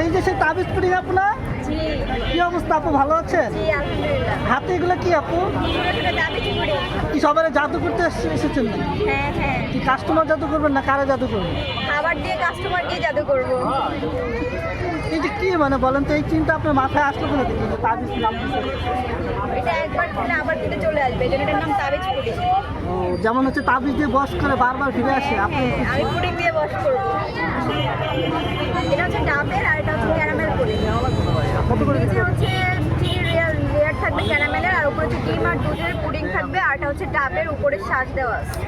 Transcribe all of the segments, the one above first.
এই যে সে তাবিজ পড়ি আপনার? কি অবস্থা আপু ভালো আলহামদুলিল্লাহ। হাতে এগুলো কি আপু? কি সবাই জাদু করতে এসেছেন? হ্যাঁ হ্যাঁ। কি কাস্টমার জাদু করবেন না কারা জাদু করবেন? খাবার দিয়ে কাস্টমার দিয়ে জাদু করব। যে কি মানে বলেন তো এই চিন্তা আপনার মাথায় আসলো থেকে? যে তাবিজ নাম এটা একবার আবার খেতে চলে আসবে এই এটার নাম তাবিজ পুডিং ও যেমন হচ্ছে তাবিজ দিয়ে বস করে বারবার ফিরে আসে আপনি হ্যাঁ আমি পুডিং দিয়ে বস করব। এটা হচ্ছে ডাবের আর এটা হচ্ছে ক্যারামেল নিচে হচ্ছে টি লেয়ার লেয়ার থাকবে ক্যারামেলের আর উপরে হচ্ছে ডিম আর দুধের পুডিং থাকবে আর এটা হচ্ছে ডাবের উপরে শ্বাস দেওয়া আছে।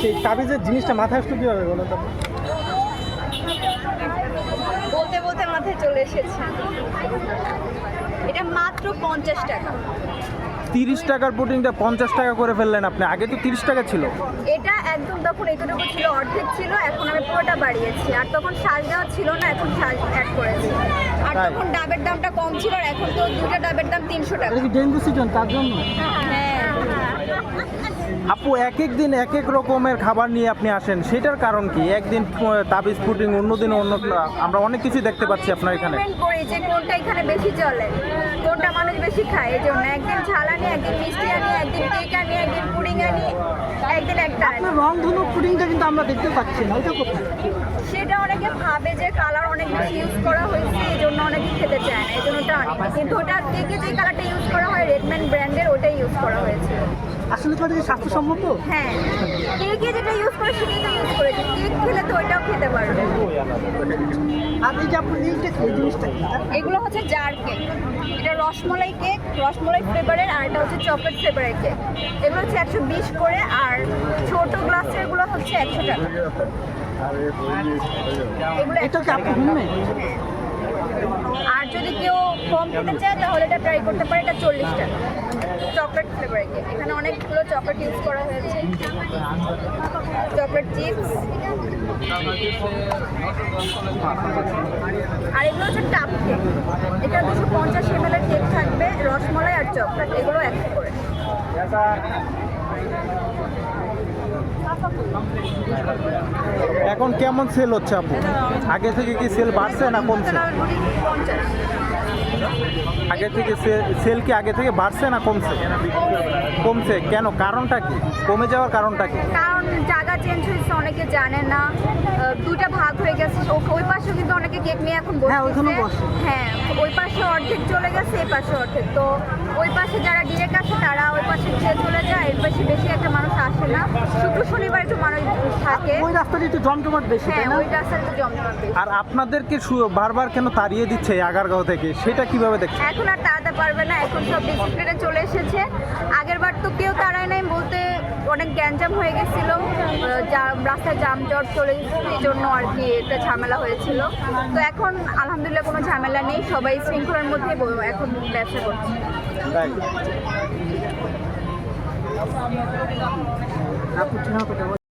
সেই তাবিজের জিনিসটা মাথায় আসলো কীভাবে বলো তো? বলতে বলতে মাথায় চলে এসেছে। এটা মাত্র পঞ্চাশ টাকা। তিরিশ টাকার প্রোটিনটা পঞ্চাশ টাকা করে ফেললেন আপনি আগে তো তিরিশ টাকা ছিল। এটা একদম তখন এতটুকু ছিল অর্ধেক ছিল এখন আমি পুরোটা বাড়িয়েছি। আর তখন শাল দেওয়া ছিল না এখন শাঁস অ্যাড করেছি। আর তখন ডাবের দামটা কম ছিল আর এখন তো দুটো ডাবের দাম তিনশো টাকা। ডেঙ্গু সিজন তার জন্য? হ্যাঁ। আপু এক এক দিন এক এক রকমের খাবার নিয়ে আপনি আসেন। সেটার কারণ কি? একদিন তাবিজ পুডিং অন্যদিন অন্য আমরা অনেক কিছু দেখতে পাচ্ছি আপনার এখানে। কমেন্ট করি যে কোনটা এখানে বেশি চলে কোনটা মানুষ বেশি খায়। এই জন্য একদিন ঝাল আনি একদিন মিষ্টি আনি একদিন কেক আনি একদিন পুডিং আনি একদিন একটা আনি আপনার রং ধনু পুডিংটা কিন্তু আমরা দেখতে পাচ্ছি না ওইটা কোথায়? সেটা অনেকে ভাবে যে কালার অনেক বেশি ইউজ করা হয়েছে এই জন্য অনেকে খেতে চায় না এই জন্য ওটা আনি। কিন্তু ওটা কেকে যে কালারটা ইউজ করা হয় রেডম্যান ব্র্যান্ডের ওটাই ইউজ করা হয়েছে। আসলে কি স্বাস্থ্যসম্মত হ্যাঁ। কেকে যেটা ইউজ করে সেটাই ইউজ করেছে। কেক খেলে তো ওইটাও খেতে পারবে আর এই যে আপনি এইটা কি এই জিনিসটা এগুলো হচ্ছে জার কেক এটা রসমলাই কেক রসমলাই ফ্লেভারের আর এটা হচ্ছে চকলেট ফ্লেভারের কেক এগুলো হচ্ছে একশো বিশ করে আর ছোট গ্লাসেরগুলো হচ্ছে একশো টাকা। এটা কি আপনি ঘুমে হ্যাঁ। আর যদি কেউ কম খেতে চায় তাহলে এটা ট্রাই করতে পারে এটা চল্লিশ টাকা চকলেট ফ্লেভারের কেক এখানে অনেকগুলো চকলেট ইউজ করা হয়েছে। চকলেট চিপস আর এগুলো হচ্ছে টাপ কেক এটা দুশো পঞ্চাশ এম এর কেক থাকবে রসমলাই আর চকলেট এগুলো একশো করে। এখন কেমন সেল হচ্ছে আপু? আগে থেকে কি সেল বাড়ছে না কমছে? পঞ্চাশ। আগে থেকে সেল কি আগে থেকে বাড়ছে না কমছে? কমছে। কেন? কারণটা কি? কমে যাওয়ার কারণটা কি? কারণ জায়গা চেঞ্জ হয়েছে অনেকে জানে না। দুইটা ভাগ হয়ে গেছে। ও- ওই পাশে কিন্তু অনেকে কেক নিয়ে এখন হ্যাঁ, বসে। হ্যাঁ ওই পাশে অর্ধেক চলে গেছে এই পাশে অর্ধেক। তো ওই পাশে যারা ডিরেক্ট আছে তারা ওই পাশে চলে যায়। এর পাশে বেশি একটা মানুষ আসে না শুক্র শনিবার একটু মানুষ থাকে। ওই রাস্তাটা একটু জমজমাট বেশি হ্যাঁ ওই রাস্তায় তো জমজমাট বেশি। আর আপনাদেরকে সু- বারবার কেন তাড়িয়ে দিচ্ছে আগারগাঁও থেকে? সেটা কীভাবে দেখছেন? এখন আর তাড়াতে পারবে না এখন সব ডিসিপ্লিনে চলে এসেছে। আগের বার তো কেউ তাড়ায় নাই বলতে অনেক গ্যাঞ্জাম হয়ে গেছিল। রাস্তায় জাম জট চলে এই জন্য আর কি একটা ঝামেলা হয়েছিল। তো এখন আলহামদুলিল্লাহ কোনো ঝামেলা নেই সবাই শৃঙ্খলার মধ্যে এখন ব্যবসা করছে। ঠিকানা কোথায়?